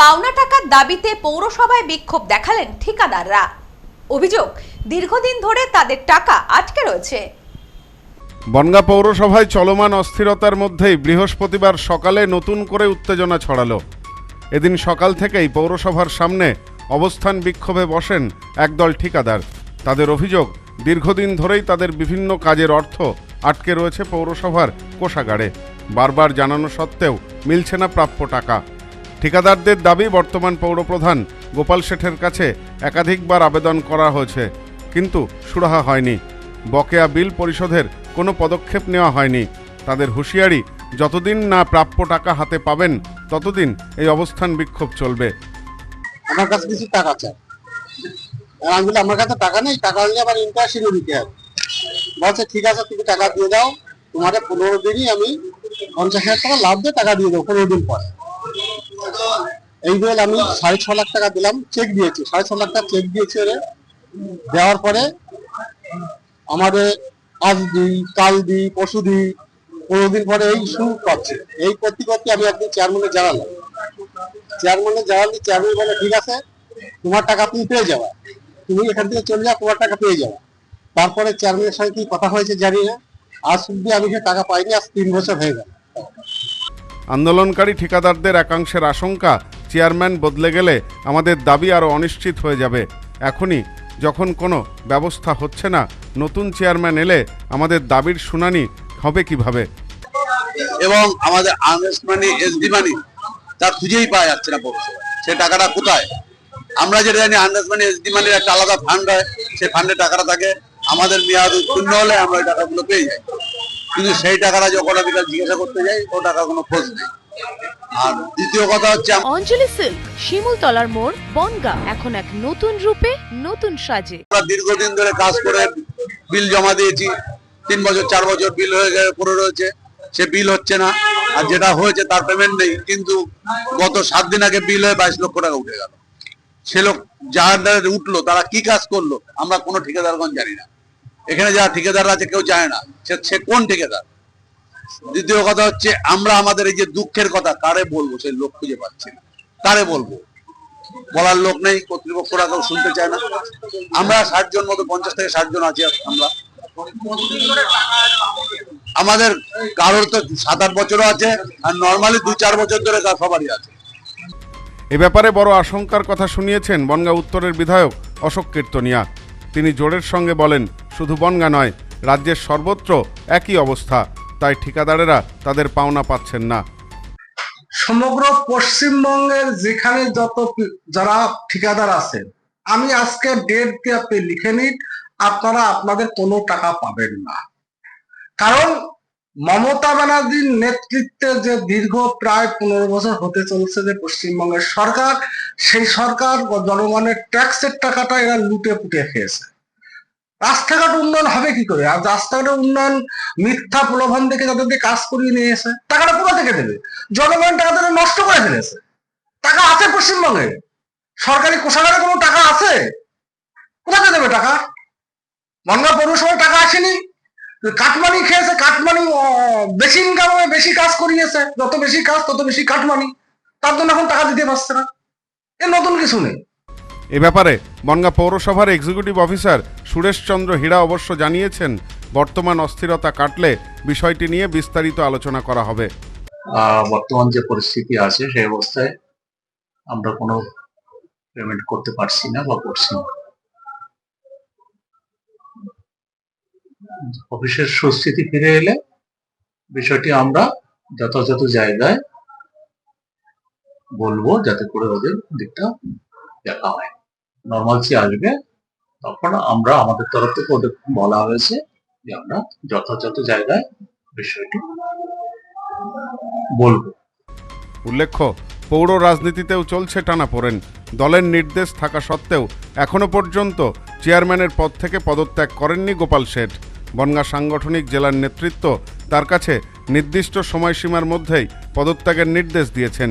পাওনা টাকার দাবিতে পৌরসভায় বিক্ষোভ দেখালেন ঠিকাদাররা। অভিযোগ, দীর্ঘদিন ধরে তাদের টাকা আটকে রয়েছে। বনগা পৌরসভায় চলমান অস্থিরতার মধ্যেই বৃহস্পতিবার সকালে নতুন করে উত্তেজনা ছড়ালো। এদিন সকাল থেকেই পৌরসভার সামনে অবস্থান বিক্ষোভে বসেন একদল ঠিকাদার। তাদের অভিযোগ, দীর্ঘদিন ধরেই তাদের বিভিন্ন কাজের অর্থ আটকে রয়েছে পৌরসভার কোষাগারে। বারবার জানানো সত্ত্বেও মিলছে না প্রাপ্য টাকা। ঠিকাদারদের দাবি, বর্তমান পৌরপ্রধান গোপাল শেঠের কাছে একাধিকবার আবেদন করা হয়েছে, কিন্তু সুরাহা হয়নি। বকেয়া বিল পরিশোধের কোনো পদক্ষেপ নেওয়া হয়নি। তাদের হুঁশিয়ারি, যতদিন না প্রাপ্য টাকা হাতে পাবেন, ততদিন এই অবস্থান বিক্ষোভ চলবে। আমার কাছে কিছু টাকা চাই। আমি বলি, আমার কাছে টাকা নেই, টাকা নিয়ে আবার ইন্টারেস্টও দিতে হবে। বলছে, ঠিক আছে, তুমি টাকা দিয়ে দাও। তোমাদের পনেরো দিনই আমি পঞ্চাশ হাজার টাকা লাভ দিয়ে টাকা দিয়ে দেবো পনেরো দিন পরে। এই বলে আমি সাড়ে ছ লাখ টাকা দিলাম চেক দিয়েছি, সাড়ে ছ লাখ টাকা চেক দিয়েছি ওরে। দেওয়ার পরে আমাদের আজ দিই, কাল দিই, পরশু দিই, পনেরো দিন পরে এই শুরু পাচ্ছে এই করতে করতে আমি একদিন চেয়ারম্যানে জানালাম। চেয়ারম্যানে জানালে চেয়ারম্যান বলে, ঠিক আছে, তোমার টাকা তুমি পেয়ে যাবে। তুমি এখান থেকে চলে যাও, তোমার টাকা পেয়ে যাবে। তারপরে চেয়ারম্যানের সঙ্গে কি কথা হয়েছে জানি না। আজ অব্দি আমি সে টাকা পাইনি, আজ তিন বছর হয়ে গেল। আন্দোলনকারী ঠিকাদারদের একাংশের আশঙ্কা চেয়ারম্যান বদলে গেলে আমাদের দাবি আরও অনিশ্চিত হয়ে যাবে। এখনই যখন কোনো ব্যবস্থা হচ্ছে না, নতুন চেয়ারম্যান এলে আমাদের দাবির শুনানি হবে কীভাবে? এবং আমাদের আর্নেস্ট মানি, এসডি মানি, তা খুঁজেই পাওয়া যাচ্ছে না সে টাকাটা কোথায়? আমরা যেটা জানি আর্নেস্ট মানি, এসডি মানির একটা আলাদা ফান্ড হয়। সেই ফান্ডে টাকাটা থাকে। আমাদের মেয়াদ শূন্য হলে আমরা টাকাগুলো পেয়ে যাই। কিন্তু সেই টাকাটা যখন আমি জিজ্ঞাসা করতে যাই, ও টাকা কোনো খোঁজ নেই। আর দ্বিতীয় কথা হচ্ছে অঞ্জলি সিল্ক শিমুলতলার মোড় বনগা এখন এক নতুন রূপে নতুন সাজে। আমরা দীর্ঘদিন ধরে কাজ করে বিল জমা দিয়েছি। তিন বছর চার বছর বিল হয়ে গেছে পড়ে রয়েছে। সে বিল হচ্ছে না আর যেটা হয়েছে তার পেমেন্ট নেই। কিন্তু গত সাত দিন আগে বিল হয়ে বাইশ লক্ষ টাকা উঠে গেল। সে লোক যারা উঠল তারা কি কাজ করল আমরা কোনো ঠিকাদারগণ জানি না। এখানে যারা ঠিকাদার আছে কেউ জানে না সে কোন ঠিকাদার? দ্বিতীয় কথা হচ্ছে, আমরা আমাদের এই যে দুঃখের কথা, কারে বলব? সেই লোক খুঁজে পাচ্ছি না। কারে বলব? বলার লোক নেই, কর্তৃপক্ষরা কেউ শুনতে চায় না। আমরা ষাট জন মতো, পঞ্চাশ থেকে ষাট জন আছি আমরা। আমাদের কারোর তো সাত আট বছরও আছে, আর নর্মালি দু চার বছর ধরে সবারই আছে। এ ব্যাপারে বড় আশঙ্কার কথা শুনিয়েছেন বনগা উত্তরের বিধায়ক অশোক কীর্তনিয়া। তিনি জোরের সঙ্গে বলেন, শুধু বনগা নয়, রাজ্যের সর্বত্র একই অবস্থা। তাই ঠিকাদারেরা তাদের পাওনা পাচ্ছেন না। সমগ্র পশ্চিমবঙ্গের যেখানে যত যারা ঠিকাদার আছেন, আমি আজকে ডেট দিয়ে আপনি লিখে নিন, আপনারা আপনাদের কোনো টাকা পাবেন না। কারণ মমতা ব্যানার্জির নেতৃত্বে যে দীর্ঘ প্রায় পনেরো বছর হতে চলছে যে পশ্চিমবঙ্গের সরকার, সেই সরকার জনগণের ট্যাক্সের টাকাটা এরা লুটে পুটে খেয়েছে। রাস্তাঘাট উন্নয়ন হবে কি করে? আর রাস্তাঘাটের উন্নয়ন মিথ্যা প্রলোভন যাদের দিয়ে কাজ করিয়ে নিয়ে এসে, টাকাটা কোথা থেকে দেবে? জনগণ টাকা তারা নষ্ট করে ফেলেছে। টাকা আছে পশ্চিমবঙ্গে। সরকারি কোষাগারে কোনো টাকা আছে? কোথাতে দেবে টাকা? বনগা পৌরসভায় টাকা আসেনি। কাটমানি খেয়েছে, কাটমানি বেশি ইনকাম হয়ে বেশি কাজ করিয়েছে। যত বেশি কাজ, তত বেশি কাটমানি। তার জন্য এখন টাকা দিতে পারছে না। এ নতুন কিছু নেই। এ ব্যাপারে বনগা পৌরসভার এক্সিকিউটিভ অফিসার সুরেশচন্দ্র হীরা অবশ্য জানিয়েছেন, বর্তমান অস্থিরতা কাটলে বিষয়টি নিয়ে বিস্তারিত আলোচনা করা হবে। বর্তমান যে পরিস্থিতি আছে সেই অবস্থায় আমরা কোনো পেমেন্ট করতে পারছি না বা করছি না। অফিসের সুস্থিতি ফিরে এলে বিষয়টি আমরা যথাযথ জায়গায় বলব, যাতে করে ওদের দিকটা দেখা হয়। নর্মালসি আসবে? তখন আমরা আমাদের তরফ থেকে ওদের বলা হয়েছে যে আমরা যথাযথ জায়গায় বিষয়টি বলব। উল্লেখ্য, পৌর রাজনীতিতেও চলছে টানাপোড়েন। দলের নির্দেশ থাকা সত্ত্বেও এখনও পর্যন্ত চেয়ারম্যানের পদ থেকে পদত্যাগ করেননি গোপাল শেঠ। বনগা সাংগঠনিক জেলার নেতৃত্ব তার কাছে নির্দিষ্ট সময়সীমার মধ্যেই পদত্যাগের নির্দেশ দিয়েছেন।